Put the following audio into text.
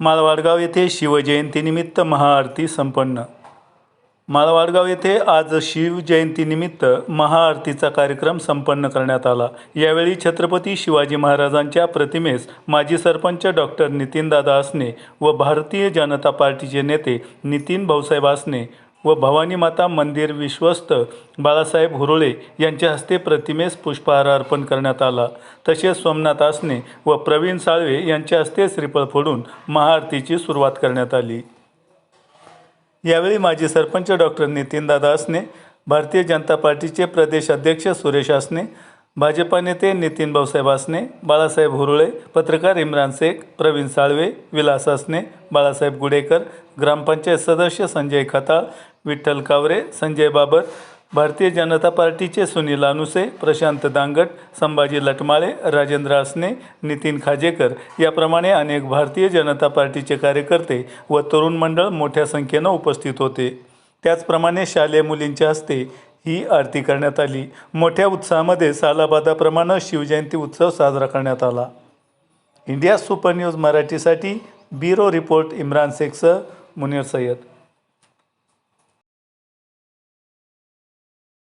मालवाडगाव येथे शिवजयंतीनिमित्त महाआरती संपन्न. मालवाडगाव येथे आज शिवजयंतीनिमित्त महाआरतीचा कार्यक्रम संपन्न करण्यात आला. यावेळी छत्रपती शिवाजी महाराजांच्या प्रतिमेस माजी सरपंच डॉक्टर नितीनदादा आसने व भारतीय जनता पार्टीचे नेते नितीन भाऊसाहेब आसने व भवानी माता मंदिर विश्वस्त बाळासाहेब हुरोळे यांच्या हस्ते प्रतिमेस पुष्पहार अर्पण करण्यात आला. तसेच सोमनाथ आसने व प्रवीण साळवे यांच्या हस्ते श्रीफळ फोडून महाआरतीची सुरुवात करण्यात आली. यावेळी माजी सरपंच डॉक्टर नितीनदादा आसने भारतीय जनता पार्टीचे प्रदेश अध्यक्ष सुरेश आसने भाजपा नेते नितीन भाऊसाहेब आसने बाळासाहेब हुरुळे पत्रकार इम्रान शेख प्रवीण साळवे विलास आसने बाळासाहेब गुडेकर ग्रामपंचायत सदस्य संजय खताळ विठ्ठल कावरे संजय बाबर भारतीय जनता पार्टीचे सुनील अनुसे प्रशांत दांगट संभाजी लटमाळे राजेंद्र आसने नितीन खाजेकर याप्रमाणे अनेक भारतीय जनता पार्टीचे कार्यकर्ते व तरुण मंडळ मोठ्या संख्येनं उपस्थित होते. त्याचप्रमाणे शालेय मुलींच्या हस्ते ही आरती करण्यात आली. मोठ्या उत्साहामध्ये सालाबादाप्रमाणे शिवजयंती उत्सव साजरा करण्यात आला. इंडिया सुपर न्यूज मराठीसाठी ब्युरो रिपोर्ट इम्रान शेखसह मुनीर सय्यद.